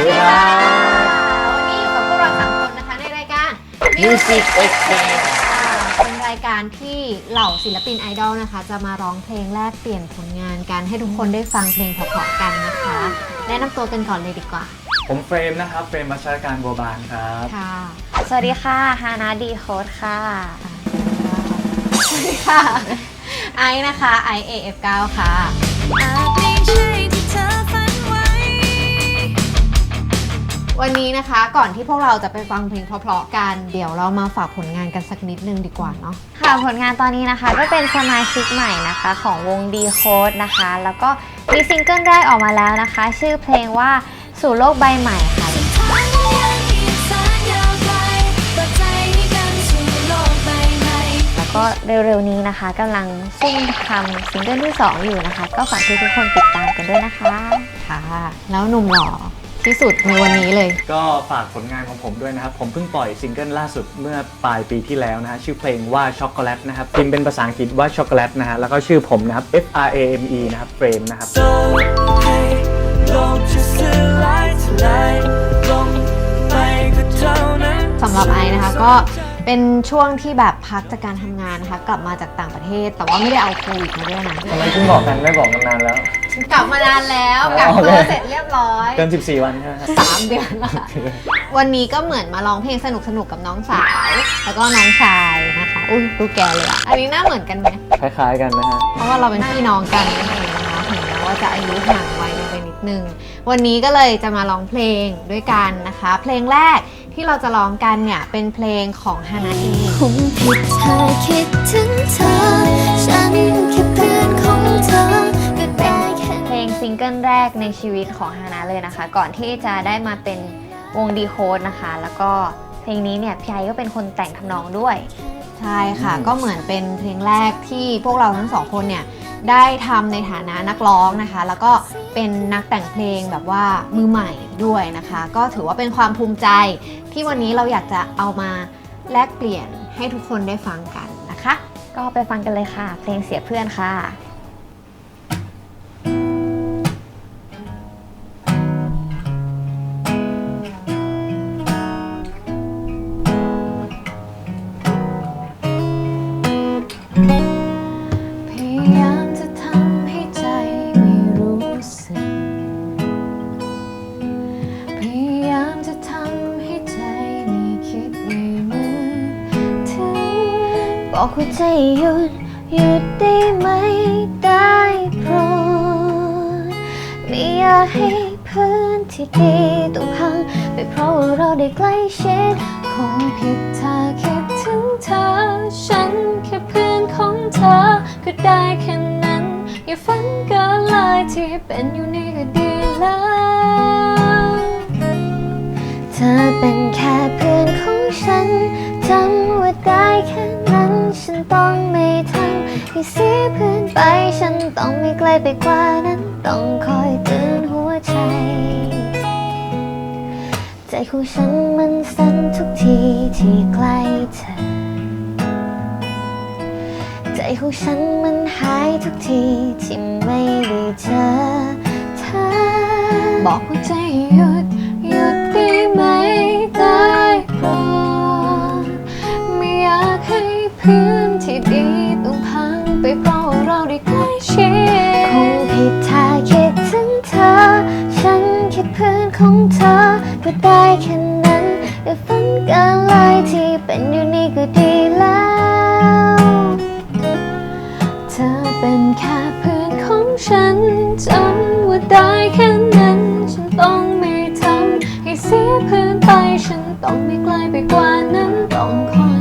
วัสดีครับวันนี้อยู่กับพวกเราสามคนนะคะในรายการ Music Exchange เป็นรายการที่เหล่าศิลปินไอดอลนะคะ จะมาร้องเพลงแลกเปลี่ยนผลงานกันให้ทุกคนได้ฟังเพลงเพราะๆกันนะคะ แนะนำตัวกันก่อนเลยดีกว่า ผมเฟรมนะครับเฟรมมัชรการบัวบานครับ ค่ะสวัสดีค่ะ ฮานาดีโค้ดค่ะ สวัสดีค่ะ ไอซ์นะคะ ไอเอฟเก้าค่ะไม่ใวันนี้นะคะ ก่อนที่พวกเราจะไปฟังเพลงเพราะๆกัน เดี๋ยวเรามาฝากผลงานกันสักนิดนึงดีกว่าเนาะ ค่ะผลงานตอนนี้นะคะ ก็เป็นสมาชิกใหม่นะคะ ของวงดีโค้ดนะคะ แล้วก็มีซิงเกิลแรกออกมาแล้วนะคะ ชื่อเพลงว่าสู่โลกใบใหม่ค่ะทางยังอีกแสนยาวไกลเปิดใจให้กันสู่โลกใบใหม่แล้วก็เร็วๆนี้นะคะกำลังซุ่มทำซิงเกิลที่ 2 อยู่นะคะ ก็ฝากทุกๆคนติดตามกันด้วยนะคะ ค่ะ แล้วหนุ่มหล่อ ที่สุดในวันนี้เลย ก็ฝากผลงานของผมด้วยนะครับ ผมเพิ่งปล่อยซิงเกิลล่าสุดเมื่อปลายปีที่แล้วนะฮะชื่อเพลงว่าช็อกโกแลตนะครับพิมพ์เป็นภาษาอังกฤษว่าช็อกโกแลตนะฮะแล้วก็ชื่อผมนะครับ F R A M E นะครับเฟรมนะครับโลกจะสลายทลายลงไปก็เท่านั้นสำหรับไอซ์นะคะก็เป็นช่วงที่แบบพักจากการทำงานนะคะ กลับมาจากต่างประเทศ แต่ว่าไม่ได้เอาโควิดมาด้วยนะ ทำไมเพิ่งบอกกันไม่บอกกันนานแล้ว กลับมานานแล้วอ๋อกักตัวโอเคเสร็จเรียบร้อยเกิน14 วันใช่ไหมฮะสามเดือนและวันนี้ก็เหมือนมาร้องเพลงสนุกๆกับน้องสาว แล้วก็น้องชายนะคะอุ้ยดูแกเลยอะอันนี้หน้าเหมือนกันไหมคล้ายๆกันนะฮะเพราะว่าเราเป็นพี่น้องกันนั่นเองนะคะถึงแม้ว่าจะอายุห่างวัยกันไปนิดนึงวันนี้ก็เลยจะมาร้องเพลงด้วยกันนะคะ เพลงแรกที่เราจะร้องกันเนี่ยเป็นเพลงของฮานาเองคงผิดเธอคิดถึ งซิงเกิลแรกในชีวิตของฮานาเลยนะคะ ก่อนที่จะได้มาเป็นวงดีโค้ดนะคะ แล้วก็เพลงนี้เนี่ยพี่ไอก็เป็นคนแต่งทำนองด้วย ใช่ค่ะ ก็เหมือนเป็นเพลงแรกที่พวกเราทั้งสองคนเนี่ยได้ทำในฐานะนักร้องนะคะ แล้วก็เป็นนักแต่งเพลงแบบว่ามือใหม่ด้วยนะคะ ก็ถือว่าเป็นความภูมิใจ ที่วันนี้เราอยากจะเอามาแลกเปลี่ยนให้ทุกคนได้ฟังกันนะคะ ก็ไปฟังกันเลยค่ะ เพลงเสียเพื่อนค่ะ บอกหัวใจหยุดหยุดได้ไหมได้โปรดไม่อยากให้พื่อนที่ดีต้องพังไปเพราะว่าเราได้ใกล้ชิดคงผิดถ้าคิดถึงเธอ ฉันแค่เพื่อนของเธอ ก็ได้แค่นั้น อย่าฝันเกินเลยที่เป็นอยู่นี่ก็ดีแล้วเธอเป็นแค่เพื่อนของฉัน จำว่าได้แค่นั้น ฉันต้องไม่ทำให้เสียเพื่อนไป ฉันต้องไม่ไกลไปกว่านั้น ต้องคอยเตือนหัวใจ ใจของฉันมันสั่นทุกทีที่ใกล้เธอ ใจของฉันมันหายทุกทีที่ไม่ได้เจอเธอ บอกหัวใจหยุ อเป็นแค่เพื่อนของฉันจำว่าได้แค่นั้น ฉันต้องไม่ทำให้เสียเพื่อนไป ฉันต้องไม่ไกลไปกว่านั้นต้องคอย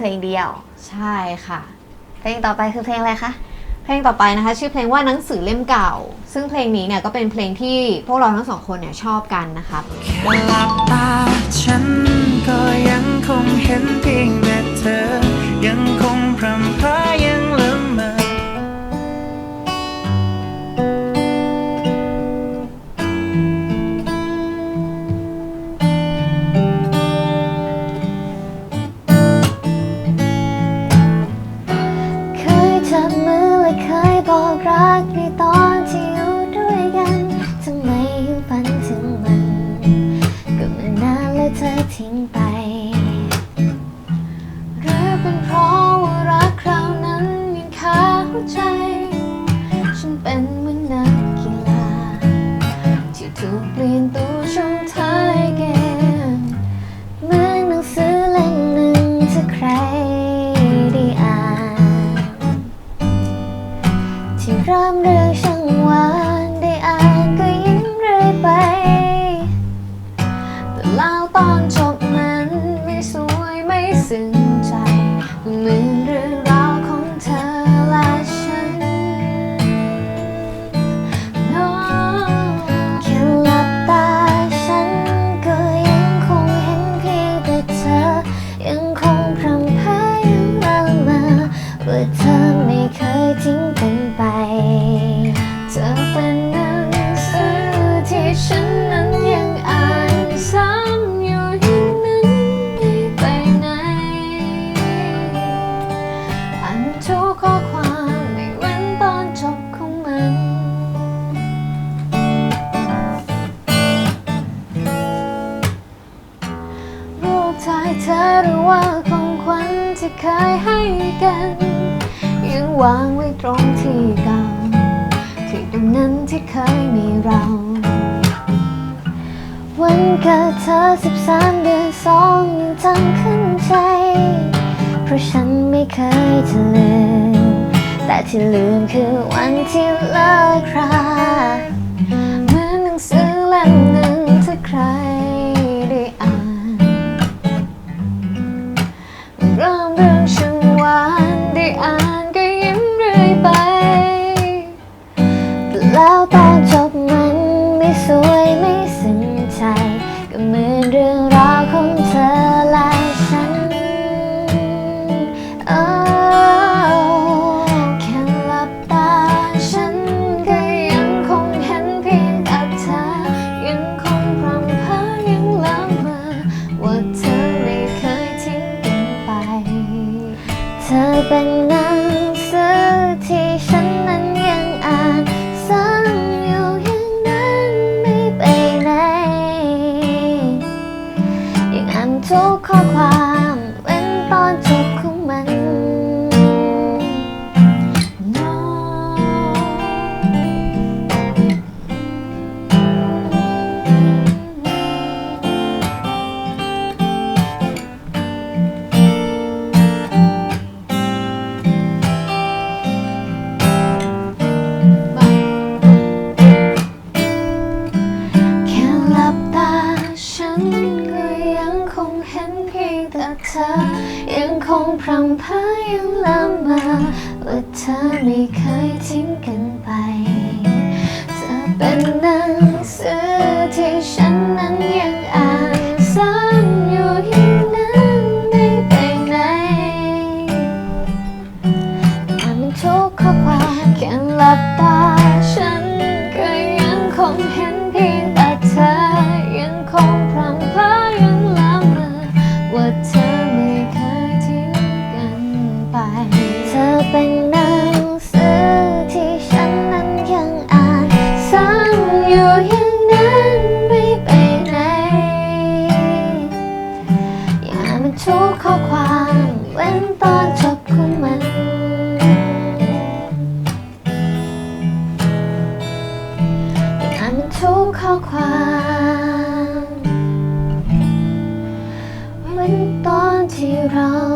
เพลงเดียว ใช่ค่ะ เพลงต่อไปคือเพลงอะไรคะ เพลงต่อไปนะคะ ชื่อเพลงว่าหนังสือเล่มเก่า ซึ่งเพลงนี้เนี่ยก็เป็นเพลงที่พวกเราทั้งสองคนเนี่ยชอบกันนะคะหลับตาฉันก็ยังคงเห็นเพียงแต่เธอยังคง 情吧。 หรือว่าของขวัญที่เคยให้กัน ยังวางไว้ตรงที่เก่าที่ตรงนั้นที่เคยมีเรา วันเกิดเธอสิบสามเดือนสองยังจำขึ้นใจ เพราะฉันไม่เคยจะลืม แต่ที่ลืมคือวันที่เลิกราเหมือนหนังสือเล่มหนึ่งที่ใคร 分。 เพายังลำบากว่าเธอไม่เคยทิ้งกันไปเธอเป็นหนังสือที่ฉันนั้น ข้อความ เหมือนตอนที่เรา